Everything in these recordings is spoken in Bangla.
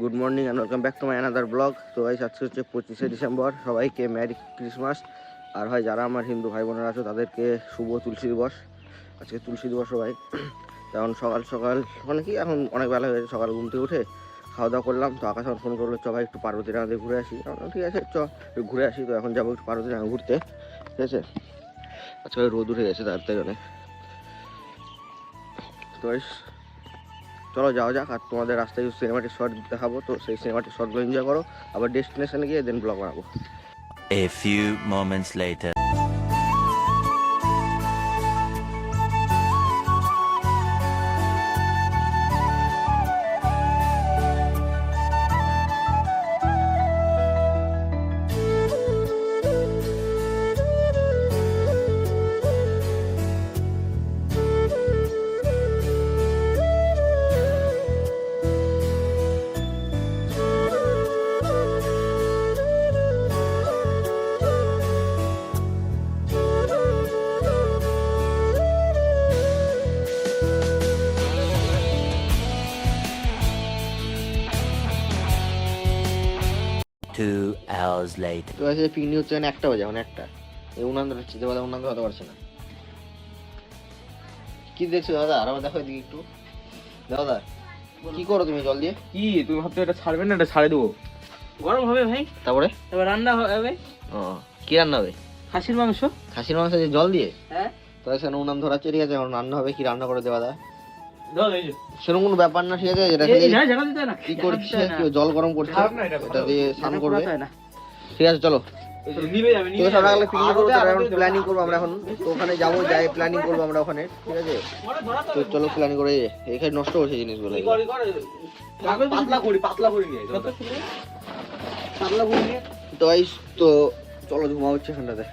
Good morning and welcome back to my another blog তো গাইস আজকে হচ্ছে পঁচিশে ডিসেম্বর। সবাইকে ম্যারি ক্রিসমাস আর হয় যারা আমার হিন্দু ভাই বোনেরা আছো, তাদেরকে শুভ তুলসী দিবস। আজকে তুলসী দিবস সবাই। তখন সকাল সকাল মানে কি এখন অনেক বেলা হয়ে গেছে, সকাল ঘুম থেকে উঠে। খাওয়া দাওয়া করলাম, তো আকাশ আমার ফোন করল, চ ভাই, একটু পার্বতী ডাঙাতে ঘুরে আসি। ঠিক আছে, চ ঘুরে আসি। তো এখন যাব একটু পার্বতী ডাঙা ঘুরতে, ঠিক আছে? আচ্ছা ভাই রোদ উঠে গেছে তার তাই অনেক। তো চলো যাওয়া যাক, আর তোমাদের রাস্তায় সিনেমাটিক শর্ট দেখাবো, তো সেই সিনেমাটিক শর্টগুলো এনজয় করো, আবার ডেস্টিনেশনে গিয়ে দেন ব্লগ বানাবো। A few moments later. Two hours later. তো আছে পিকনিক হচ্ছে মানে একটা বাজে মানে একটা। এই উনান চিতে বলে উনান হতে পারছে না। কি দেখছ দাদা? আর দেখো এদিকে একটু। দাদা কি করো তুমি জল দিয়ে? কি? তুমি ভাবছ এটা ছাড়বে না? এটা ছাড়ে দেবো। গরম হবে ভাই। তারপরে? এবার রান্না হবে ও কি রান্না হবে? খাসির মাংস। খাসির মাংস দিয়ে জল দিয়ে? হ্যাঁ। তো সেখানে উনান ধরা ঠিক আছে এখন রান্না হবে কি রান্না করে দেওয়া দা দাও এই যে সেরকম কোনো ব্যাপার না ঠিক আছে? না কি জায়গা করছে দিতে হয় না। কি জল গরম করছে এটা, এটা দিয়ে স্নান করবে। ঠিক আছে চলো। তো সকালে যাবে। পিকনিক করব আরও এখন প্ল্যানিং করব আমরা এখন। তো ওখানে যাব যাই প্ল্যানিং করব আমরা ওখানে ঠিক আছে? তো চলো প্ল্যানিং করে এখানে নষ্ট করছে জিনিসগুলো? পাতলা করি পাতলা করি নিয়ে পাতলা করি নিয়ে তো এই তো চলো ঘুমা হচ্ছে এখানটাতে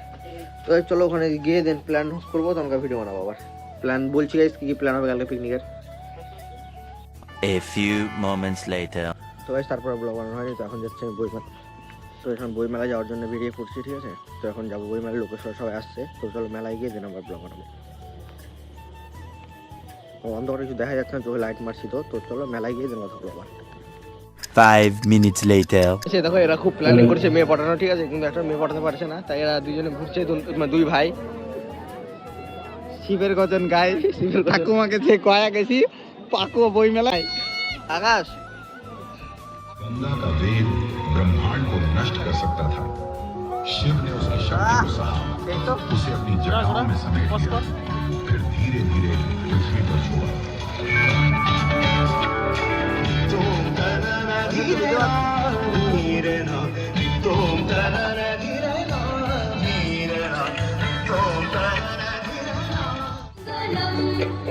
তো চলো ওখানে গিয়ে দেন প্ল্যান করব তোমাকে ভিডিও বানাবো আবার। প্ল্যান বলছি গাইস কি কি প্ল্যান হবে কালকে পিকনিকের A few moments later. তো গাইস তারপরে ব্লগ বানানো হয়নি তো এখন যাচ্ছে আমি বইমেলা। তো এখন বইমেলা যাওয়ার জন্য বেরিয়ে পড়ছি ঠিক আছে? তো এখন যাব বইমেলার লোকেশন সবাই আসছে তো চলো মেলায় গিয়ে দেন আবার ব্লগ বানাবো। ও, অন্ধকারে কিছু দেখা যাচ্ছে না চোখে লাইট মারছি তো তো চলো মেলায় গিয়ে দেন কথা বলব আবার। Five minutes later. সে দেখো এরা খুব প্ল্যানিং করছে মেয়ে পটানো ঠিক আছে? কিন্তু একটা মেয়ে পটাতে পারছে না তাই এরা দুজনে ঘুরছে মানে দুই ভাই। শিবের গজন গায় শিবের ঠাকুমাকে যে কয়া গেছি পাকু বই মেলায় আকাশ गंगा का वेग ब्रह्मांड को नष्ट कर सकता था शिव ने उसकी शक्ति को सहा उसे अपनी जटाओं में समेट लिया फिर धीरे धीरे पृथ्वी पर छोड़ा नागनागं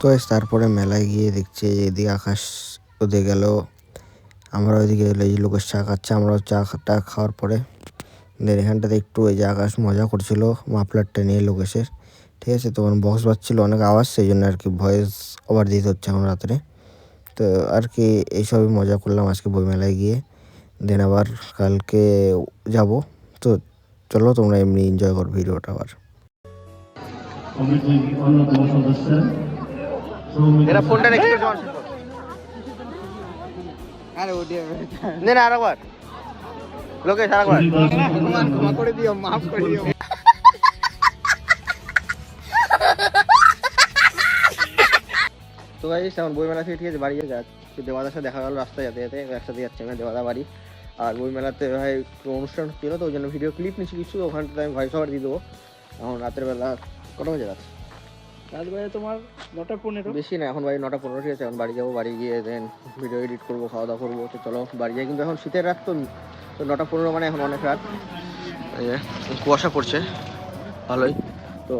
তো তারপরে মেলায় গিয়ে দেখছি এদিকে আকাশ ওদিকে গেল। আমরা ওইদিকে এই লোকের চা খাচ্ছে আমরাও চা টা খাওয়ার পরে এখানটাতে একটু এই যে আকাশ মজা করছিল, মাফলারটা নিয়ে লোকেশের ঠিক আছে, তখন বক্স বাজছিল, অনেক আওয়াজ, সেই জন্য আর কি ভয়েস ওভার দিতে হচ্ছে এখন রাত্রে। তো আর কি এইসবই মজা করলাম আজকে বইমেলায় গিয়ে। দেন আবার কালকে যাব। তো চলো তোমরা এমনি এনজয় করো ভিডিওটা আবার। অন্যতম সদস্য। এরা ফোনটা রেখে আরে ও দিয়ে নে না আরেকবার। লোকেশ আরেকবার। ক্ষমা ক্ষমা করে দিও মাফ করে দিও তো ভাই এখন বইমেলা থেকে ঠিক আছে বাড়ি যাচ্ছে দেওয়াদার সাথে দেখা গেল রাস্তায় যেতে যেতে একসাথে যাচ্ছে আমি দেওয়াদা বাড়ি। আর বইমেলাতে ভাই অনুষ্ঠান ছিল তো ওই জন্য ভিডিও ক্লিপ নিচ্ছি কিছু ওখানটাতে আমি ভয়েস ওভার দিয়ে দেবো। এখন রাতের বেলা কটা বাজে রাত? রাত বাজে তোমার নটা পনেরো। বেশি না, এখন বাড়ি নটা পনেরো, ঠিক আছে? এখন বাড়ি যাব, বাড়ি গিয়ে দেন ভিডিও এডিট করব খাওয়া দাওয়া করব, তো চলো, বাড়ি যাই। কিন্তু এখন শীতের রাত তো তো নটা পনেরো মানে এখন অনেক রাত। কুয়াশা পড়ছে, ভালোই। তো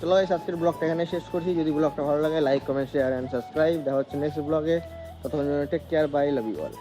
চলো এই আজকের ব্লগটা এখানে শেষ করছি। যদি ব্লগটা ভালো লাগে like comment share and subscribe দেখা হচ্ছে নেক্সট ব্লগে ততক্ষণ take care bye love you all